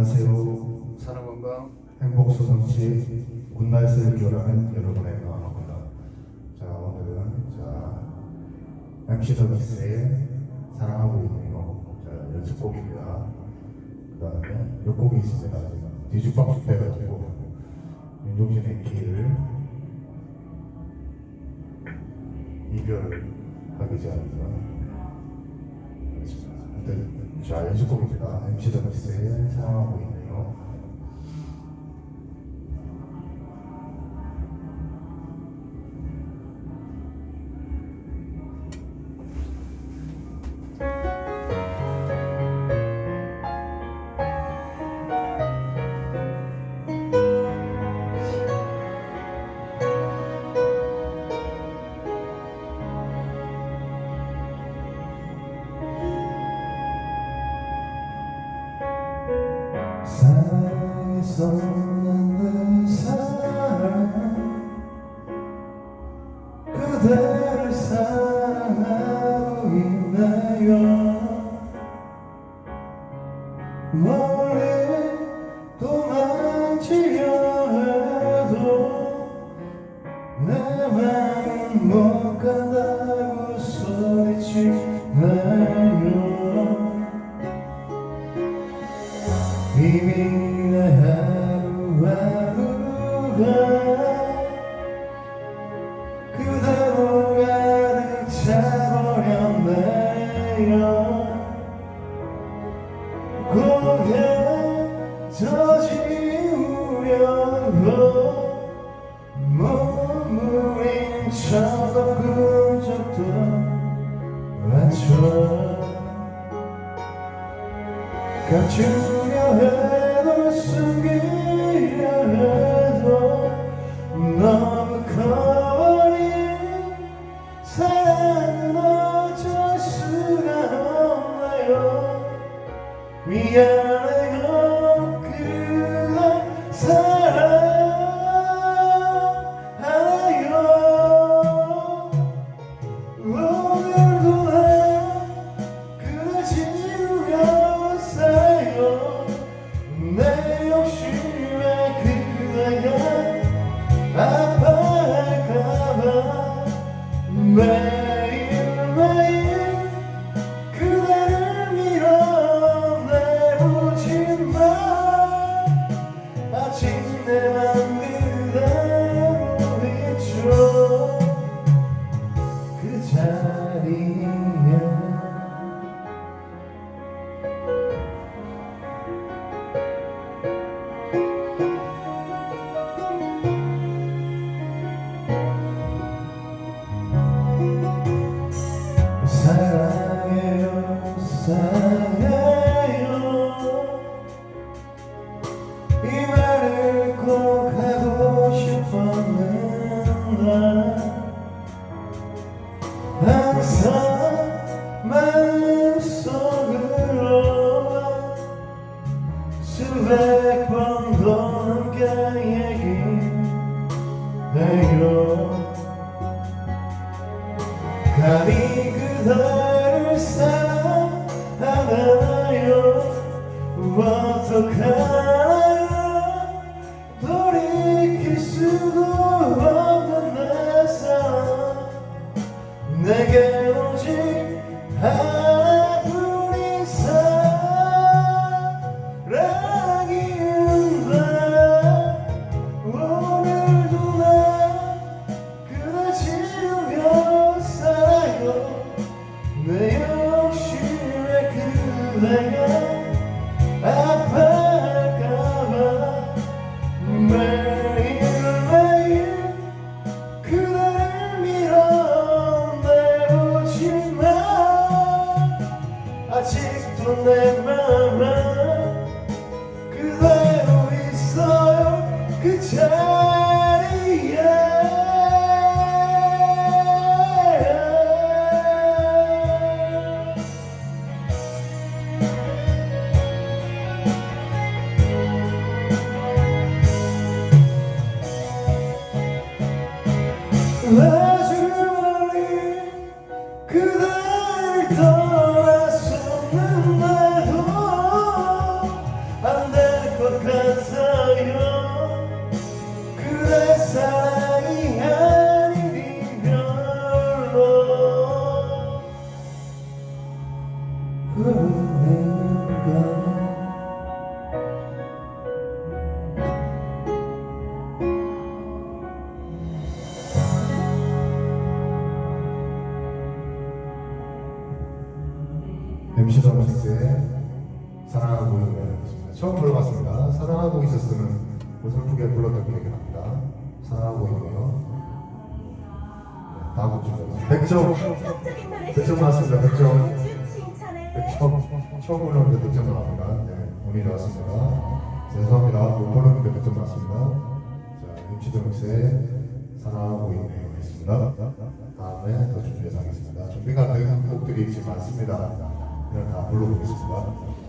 안녕하세요. 사람 건강 행복 소성시 굿나잇을 교라는 여러분의 마음입니다. 자 오늘은 자 MC 더미스의 사랑하고 있네요. 자 연습곡입니다. 그 다음에 몇 곡이 있습니다. 뒤죽박죽 돼가지고 윤종신의 길을 이별하기 전입니다. 하여튼 자 연습곡입니다. MC 더미스의 사랑하고 있네요. 내 사랑 그대를 사랑하고 있나요 비밀의 하루하루가 그대로 가득 차버렸네요. 고개 저지우려고 머무림 쳐도 그적도 않죠. 감추 려 man. 사랑해요. 이 말을 꼭 하고 싶었는데 항상 마음속으로 수백 번도 넘게 얘기해요. 감히 그대 어떡하나요 돌이킬 수도 없는 내게 그댈 더머스의 사랑하고 있는 처음 불러봤습니다. 사랑하고 있었으면 어설프게 불렀던 기억이 납니다. 사랑하고 있네요. 네, 다음 곡 준비합니다. 100점! 100점 나왔습니다. 100점. 100점. 처음 불렀는데 100점 나왔습니다. 네, 운이 좋았습니다. 죄송합니다. 못 불렀는데 100점 나왔습니다. 자, MC 더머스의 사랑하고 있네요. 했습니다. 다음에 더 준비해서 하겠습니다. 준비가 된 곡들이 지금 많습니다. 그냥 다 불러보겠습니다.